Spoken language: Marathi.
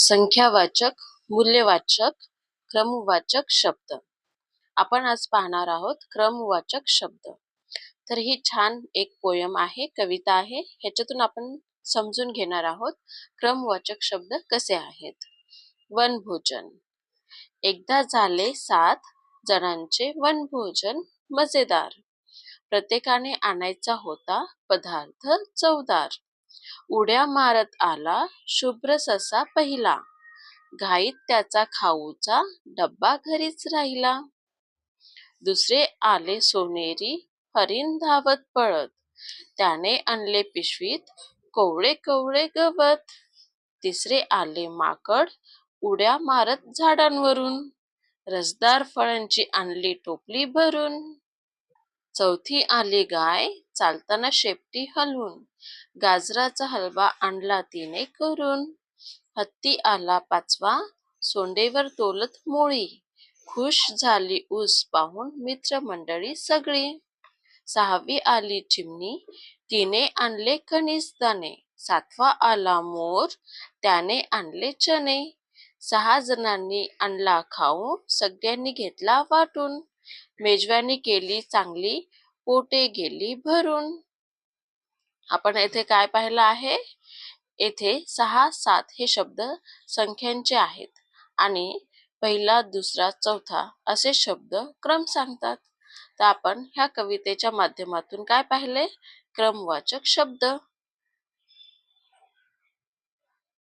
संख्यावाचक मूल्यवाचक क्रमवाचक शब्द. आपण आज पाहणार आहोत क्रमवाचक शब्द. तर ही छान एक पोयम आहे कविता आहे. ह्याच्यातून आपण समजून घेणार आहोत क्रमवाचक शब्द कसे आहेत. वनभोजन. एकदा झाले सात जणांचे वनभोजन मजेदार. प्रत्येकाने आणायचा होता पदार्थ चवदार. उड्या मारत आला शुभ्र ससा पहिला. घाईत त्याचा खाऊचा डब्बा घरीच राहिला. दुसरे आले सोनेरी हरिण धावत पळत. त्याने आणले पिशवीत कोवळे कोवळे गवत. तिसरे आले माकड उड्या मारत झाडांवरून. रसदार फळांची आणली टोपली भरून. चौथी आली गाय चालताना शेपटी हलवून गाजराचा हलवा आणला तिने करून. हत्ती आला पाचवा सोंडेवर तोलत मोळी. खुश झाली ऊस पाहून मित्रमंडळी सगळी. सहावी आली चिमणी तिने आणले कणीस दाणे. सातवा आला मोर त्याने आणले चणे. सहा जणांनी आणला खाऊ सगळ्यांनी घेतला वाटून. मेजवानी केली चांगली पोटे गेली भरून. आपण येथे काय पाहिलं आहे? येथे सहा सात हे शब्द संख्यांचे आहेत आणि पहिला दुसरा चौथा असे शब्द क्रम सांगतात. तर आपण ह्या कवितेच्या माध्यमातून काय पाहिले? क्रमवाचक शब्द.